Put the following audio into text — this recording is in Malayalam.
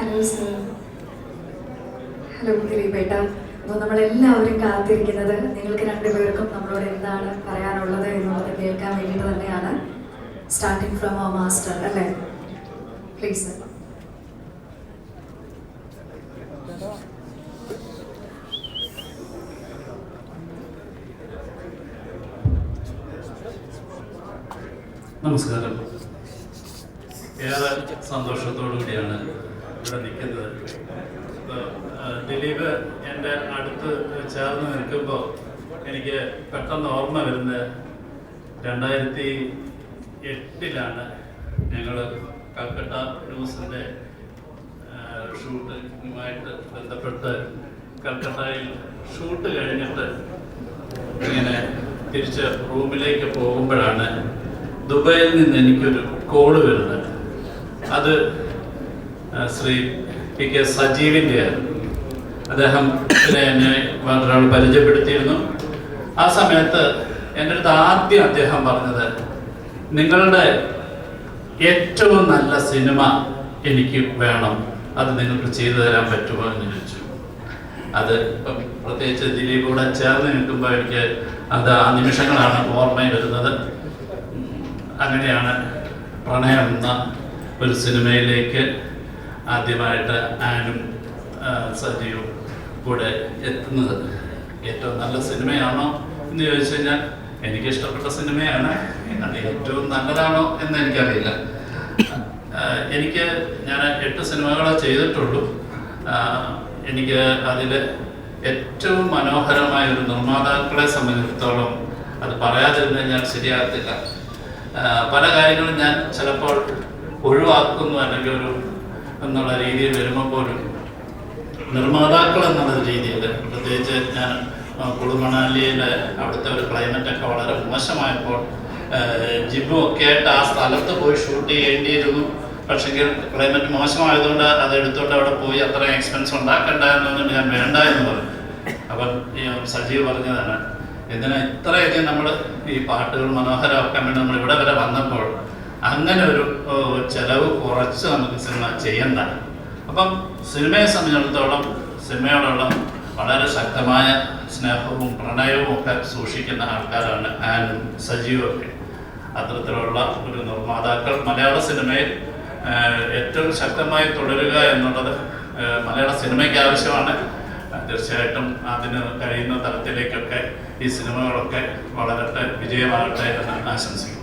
Hello sir. ഹലോ ദിലീപേട്ട അപ്പോൾ നമ്മളെല്ലാവരും കാത്തിരിക്കുന്നത് നിങ്ങൾക്ക് രണ്ടുപേർക്കും നമ്മളോട് എന്താണ് പറയാനുള്ളത് എന്നുള്ളത് കേൾക്കാൻ വേണ്ടിയിട്ട് തന്നെയാണ്. സ്റ്റാർട്ടിങ് ഫ്രം ആ മാസ്റ്റർ അല്ലേ? പ്ലീസ് സർ നമസ്കാരം. ഏറെ സന്തോഷത്തോടു കൂടിയാണ് ഇവിടെ നിൽക്കുന്നത്. ദിലീപ് എന്റെ അടുത്ത് ചേർന്ന് നിൽക്കുമ്പോൾ എനിക്ക് പെട്ടെന്ന് ഓർമ്മ വരുന്നത് രണ്ടായിരത്തി എട്ടിലാണ് ഞങ്ങൾ കൽക്കട്ട ന്യൂസിന്റെ ഷൂട്ടിങ്ങുമായിട്ട് ബന്ധപ്പെട്ട് കൽക്കട്ടയിൽ ഷൂട്ട് കഴിഞ്ഞിട്ട് ഇങ്ങനെ തിരിച്ച് റൂമിലേക്ക് പോകുമ്പോഴാണ് ദുബായിൽ നിന്ന് എനിക്കൊരു കോൾ വരുന്നത്. അത് ശ്രീ പി കെ സജീവിന്റെ അദ്ദേഹം എന്നെ ഒരാൾ പരിചയപ്പെടുത്തിയിരുന്നു. ആ സമയത്ത് എന്റെ അടുത്ത് ആദ്യം അദ്ദേഹം പറഞ്ഞത് നിങ്ങളുടെ ഏറ്റവും നല്ല സിനിമ എനിക്ക് വേണം. അത് നിങ്ങൾക്ക് ചെയ്തു തരാൻ പറ്റുമോ? എന്ന് ചോദിച്ചു. അത് ഇപ്പം പ്രത്യേകിച്ച് ദിലീപ് കൂടെ ചേർന്ന് നിൽക്കുമ്പോൾ എനിക്ക് അത് ആ നിമിഷങ്ങളാണ് ഓർമ്മയിൽ വരുന്നത്. അങ്ങനെയാണ് പ്രണയം എന്ന ഒരു സിനിമയിലേക്ക് ആദ്യമായിട്ട് ആനും സജിയും കൂടെ എത്തുന്നത്. ഏറ്റവും നല്ല സിനിമയാണോ എന്ന് ചോദിച്ചു കഴിഞ്ഞാൽ എനിക്ക് ഇഷ്ടപ്പെട്ട സിനിമയാണ്. അത് ഏറ്റവും നല്ലതാണോ എന്ന് എനിക്കറിയില്ല. എനിക്ക് ഞാൻ എട്ട് സിനിമകളെ ചെയ്തിട്ടുള്ളൂ. എനിക്ക് അതിൽ ഏറ്റവും മനോഹരമായ ഒരു നിർമ്മാതാക്കളെ സംബന്ധിച്ചിടത്തോളം അത് പറയാതിരുന്ന് ഞാൻ ശരിയാകത്തില്ല. പല കാര്യങ്ങളും ഞാൻ ചിലപ്പോൾ ഒഴിവാക്കുന്നു അല്ലെങ്കിൽ ഒരു എന്നുള്ള രീതിയിൽ വരുമ്പോൾ പോലും നിർമ്മാതാക്കൾ എന്നുള്ള രീതിയിൽ പ്രത്യേകിച്ച് ഞാൻ കുളുമണാലിയിലെ അവിടുത്തെ ഒരു ക്ലൈമറ്റ് ഒക്കെ വളരെ മോശമായപ്പോൾ ജിബു ഒക്കെ ആയിട്ട് ആ സ്ഥലത്ത് പോയി ഷൂട്ട് ചെയ്യേണ്ടിയിരുന്നു. പക്ഷെങ്കിൽ ക്ലൈമറ്റ് മോശമായതുകൊണ്ട് അത് എടുത്തുകൊണ്ട് അവിടെ പോയി അത്രയും എക്സ്പെൻസ് ഉണ്ടാക്കണ്ട എന്നുകൊണ്ട് ഞാൻ വേണ്ട എന്ന് പറഞ്ഞു. അപ്പം സജീവ് പറഞ്ഞതാണ് എന്തിനാ ഇത്രയധികം നമ്മൾ ഈ പാട്ടുകൾ മനോഹരമാക്കാൻ വേണ്ടി നമ്മൾ ഇവിടെ വരെ വന്നപ്പോൾ അങ്ങനെ ഒരു ചെലവ് കുറച്ച് നമുക്ക് സിനിമ ചെയ്യേണ്ട. അപ്പം സിനിമയെ സംബന്ധിച്ചിടത്തോളം സിനിമയോടുള്ള വളരെ ശക്തമായ സ്നേഹവും പ്രണയവും ഒക്കെ സൂക്ഷിക്കുന്ന ആൾക്കാരാണ് ആനും സജീവൊക്കെ. അത്തരത്തിലുള്ള ഒരു നിർമ്മാതാക്കൾ മലയാള സിനിമയിൽ ഏറ്റവും ശക്തമായി തുടരുക എന്നുള്ളത് മലയാള സിനിമയ്ക്ക് ആവശ്യമാണ്. തീർച്ചയായിട്ടും അതിന് കഴിയുന്ന തരത്തിലേക്കൊക്കെ ഈ സിനിമകളൊക്കെ വളരട്ടെ വിജയമാകട്ടെ എന്ന് ആശംസിക്കുന്നു.